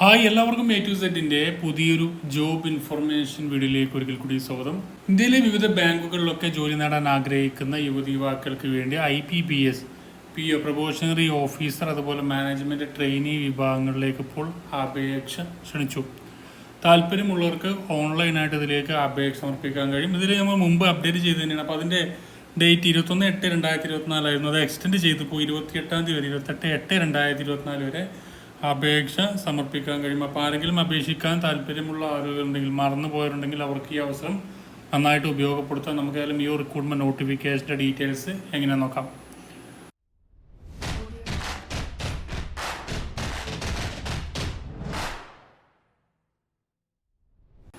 Hi എല്ലാവർക്കും A to സെറ്റിന്റെ പുതിയൊരു ജോബ് ഇൻഫർമേഷൻ വീഡിയോയിലേക്ക് ഒരിക്കൽ കൂടി സ്വാഗതം. ഇന്ത്യയിലെ വിവിധ ബാങ്കുകളിലൊക്കെ ജോലി നേടാൻ ആഗ്രഹിക്കുന്ന യുവതി യുവാക്കൾക്ക് വേണ്ടി I B P S P O probationary officer അതുപോലെ മാനേജ്മെന്റ് ട്രെയിനി വിഭാഗങ്ങളിലേക്ക് ഇപ്പോൾ അപേക്ഷ ക്ഷണിച്ചു. താല്പര്യമുള്ളവർക്ക് ഓൺലൈനായിട്ട് ഇതിലേക്ക് അപേക്ഷ സമർപ്പിക്കാൻ കഴിയും. ഇതിൽ നമ്മൾ മുമ്പ് അപ്ഡേറ്റ് ചെയ്ത് തന്നെയാണ്. അപ്പോൾ അതിന്റെ ഡേറ്റ് ഇരുപത്തൊന്ന് എട്ട് രണ്ടായിരത്തി ഇരുപത്തിനാലായിരുന്നു അത് എക്സ്റ്റെൻഡ് ചെയ്തിപ്പോൾ ഇരുപത്തി എട്ടാം തീയതി വരെ ഇരുപത്തെട്ട് എട്ട് രണ്ടായിരത്തി ഇരുപത്തിനാല് വരെ അപേക്ഷ സമർപ്പിക്കാൻ കഴിയും അപ്പോൾ ആരെങ്കിലും അപേക്ഷിക്കാൻ താല്പര്യമുള്ള ആളുകളുണ്ടെങ്കിൽ മറന്നു പോയിട്ടുണ്ടെങ്കിൽ അവർക്ക് ഈ അവസരം നന്നായിട്ട് ഉപയോഗപ്പെടുത്താം നമുക്ക് ഏതായാലും ഈ റിക്രൂട്ട്മെന്റ് നോട്ടിഫിക്കേഷന്റെ ഡീറ്റെയിൽസ് എങ്ങനെ നോക്കാം.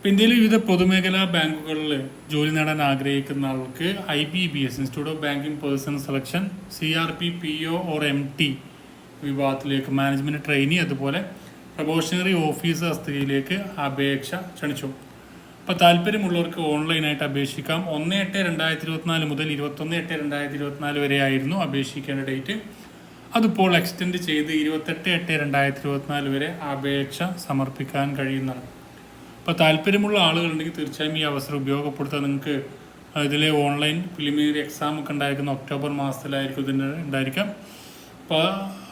ഇന്ത്യയിലെ വിവിധ പൊതുമേഖലാ ബാങ്കുകളിൽ ജോലി നേടാൻ ആഗ്രഹിക്കുന്ന ആൾക്ക് I B B S institute of banking personnel selection C R P P O or M T വിഭാഗത്തിലേക്ക് മാനേജ്മെന്റ് ട്രെയിനി അതുപോലെ പ്രൊബോഷണറി ഓഫീസർ തസ്തികയിലേക്ക് അപേക്ഷ ക്ഷണിച്ചു. അപ്പോൾ താല്പര്യമുള്ളവർക്ക് ഓൺലൈനായിട്ട് അപേക്ഷിക്കാം. ഒന്ന് എട്ട് രണ്ടായിരത്തി ഇരുപത്തിനാല് മുതൽ ഇരുപത്തൊന്ന് എട്ട് രണ്ടായിരത്തി ഇരുപത്തിനാല് വരെ ആയിരുന്നു അപേക്ഷിക്കേണ്ട ഡേറ്റ് അതിപ്പോൾ എക്സ്റ്റെൻഡ് ചെയ്ത് ഇരുപത്തെട്ട് എട്ട് രണ്ടായിരത്തി ഇരുപത്തിനാല് വരെ അപേക്ഷ സമർപ്പിക്കാൻ കഴിയുന്നതാണ്. അപ്പോൾ താല്പര്യമുള്ള ആളുകളുണ്ടെങ്കിൽ തീർച്ചയായും ഈ അവസരം ഉപയോഗപ്പെടുത്താൻ നിങ്ങൾക്ക് ഇതിലെ ഓൺലൈൻ പ്രിലിമിനറി എക്സാം ഒക്കെ ഉണ്ടായിരിക്കുന്ന ഒക്ടോബർ മാസത്തിലായിരിക്കും ഇതിന്റെ ഉണ്ടായിരിക്കാം. അപ്പോൾ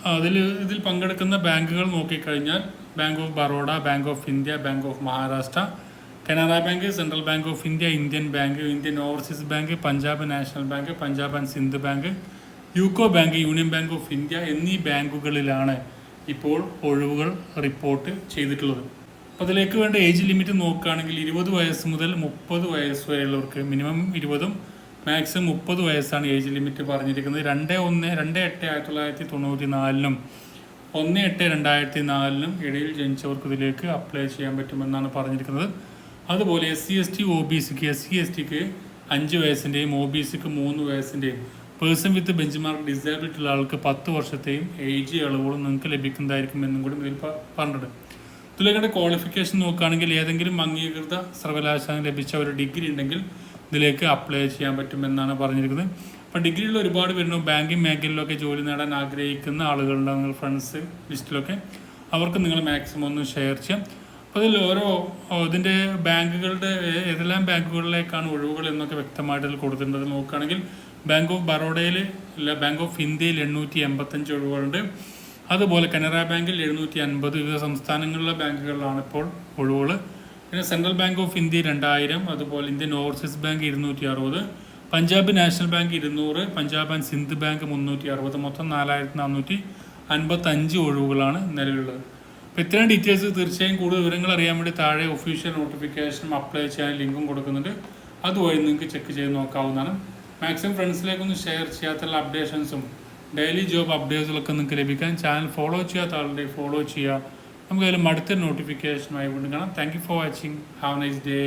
അതിൽ ഇതിൽ പങ്കെടുക്കുന്ന ബാങ്കുകൾ നോക്കിക്കഴിഞ്ഞാൽ bank of Baroda bank of India bank of Maharashtra Canara bank central bank of India Indian bank Indian overseas bank Punjab national bank Punjab and Sind bank UCO bank union bank of India എന്നീ ബാങ്കുകളിലാണ് ഇപ്പോൾ ഒഴിവുകൾ report ചെയ്തിട്ടുള്ളത്. അതിലേക്ക് വേണ്ട age limit നോക്കുകയാണെങ്കിൽ ഇരുപത് വയസ്സ് മുതൽ മുപ്പത് വയസ്സ് വരെയുള്ളവർക്ക് മിനിമം ഇരുപതും മാക്സിമം മുപ്പത് വയസ്സാണ് ഏജ് ലിമിറ്റ് പറഞ്ഞിരിക്കുന്നത്. രണ്ട് ഒന്ന് രണ്ട് എട്ട് ആയിരത്തി തൊള്ളായിരത്തി തൊണ്ണൂറ്റി നാലിനും ഒന്ന് എട്ട് രണ്ടായിരത്തി നാലിനും ഇടയിൽ ജനിച്ചവർക്ക് ഇതിലേക്ക് അപ്ലൈ ചെയ്യാൻ പറ്റുമെന്നാണ് പറഞ്ഞിരിക്കുന്നത്. അതുപോലെ S C S T O B സിക്ക് എസ് സി എസ് ടിക്ക് അഞ്ച് വയസ്സിന്റെയും ഒ ബി സിക്ക് മൂന്ന് വയസ്സിന്റെയും പേഴ്സൺ വിത്ത് ബെഞ്ച് മാർക്ക് ഡിസേബിലിറ്റി ഉള്ള ആൾക്ക് പത്ത് വർഷത്തെയും ഏജ് ഇളവുകളും നിങ്ങൾക്ക് ലഭിക്കുന്നതായിരിക്കും എന്നും കൂടി ഇതിൽ പറഞ്ഞിട്ടുണ്ട്. ഇതിലേക്കുള്ള ക്വാളിഫിക്കേഷൻ നോക്കുകയാണെങ്കിൽ ഏതെങ്കിലും അംഗീകൃത സർവകലാശാല ലഭിച്ച ഒരു ഡിഗ്രി ഉണ്ടെങ്കിൽ ഇതിലേക്ക് അപ്ലൈ ചെയ്യാൻ പറ്റുമെന്നാണ് പറഞ്ഞിരിക്കുന്നത്. അപ്പോൾ ഡിഗ്രിയിൽ ഒരുപാട് പേരുണ്ട് ബാങ്കിങ് മേഖലയിലൊക്കെ ജോലി നേടാൻ ആഗ്രഹിക്കുന്ന ആളുകളുടെ നിങ്ങൾ ഫ്രണ്ട്സ് ലിസ്റ്റിലൊക്കെ അവർക്ക് നിങ്ങൾ മാക്സിമം ഒന്ന് ഷെയർ ചെയ്യാം. അപ്പോൾ അതിൽ ഓരോ ഇതിന്റെ ബാങ്കുകളുടെ ഏതെല്ലാം ബാങ്കുകളിലേക്കാണ് ഒഴിവുകൾ എന്നൊക്കെ വ്യക്തമായിട്ട് ഇതിൽ കൊടുത്തിട്ടുണ്ട്. നോക്കുകയാണെങ്കിൽ ബാങ്ക് ഓഫ് ബറോഡയിൽ അല്ല ബാങ്ക് ഓഫ് ഇന്ത്യയിൽ എണ്ണൂറ്റി എൺപത്തഞ്ച് ഒഴിവുകളുണ്ട്. അതുപോലെ കനറ ബാങ്കിൽ എഴുന്നൂറ്റി അൻപത് വിവിധ സംസ്ഥാനങ്ങളിലെ ബാങ്കുകളിലാണ് ഇപ്പോൾ ഒഴിവുകൾ. പിന്നെ സെൻട്രൽ ബാങ്ക് ഓഫ് ഇന്ത്യ രണ്ടായിരം അതുപോലെ ഇന്ത്യൻ ഓവർസീസ് ബാങ്ക് ഇരുന്നൂറ്റി അറുപത് പഞ്ചാബ് നാഷണൽ ബാങ്ക് ഇരുന്നൂറ് പഞ്ചാബ് ആൻഡ് സിന്ധ് ബാങ്ക് മുന്നൂറ്റി അറുപത് മൊത്തം നാലായിരത്തി നാനൂറ്റി അൻപത്തഞ്ച് ഒഴിവുകളാണ് നിലവിലുള്ളത്. അപ്പോൾ ഇത്രയും ഡീറ്റെയിൽസ് തീർച്ചയായും കൂടുതൽ വിവരങ്ങൾ അറിയാൻ വേണ്ടി താഴെ ഒഫീഷ്യൽ നോട്ടിഫിക്കേഷനും അപ്ലൈ ചെയ്യാൻ ലിങ്കും കൊടുക്കുന്നുണ്ട്. അതുവഴി നിങ്ങൾക്ക് ചെക്ക് ചെയ്ത് നോക്കാവുന്നതാണ്. മാക്സിമം ഫ്രണ്ട്സിലേക്കൊന്ന് ഷെയർ ചെയ്യാത്തുള്ള അപ്ഡേഷൻസും ഡെയിലി ജോബ് അപ്ഡേറ്റ്സുകളൊക്കെ നിങ്ങൾക്ക് ലഭിക്കാൻ ചാനൽ ഫോളോ ചെയ്യാത്ത ആളുടെ ഫോളോ ചെയ്യുക നമുക്ക് അതിൽ അടുത്ത നോട്ടിഫിക്കേഷനുമായി വീണ്ടും കാണാം. Thank you for watching have nice day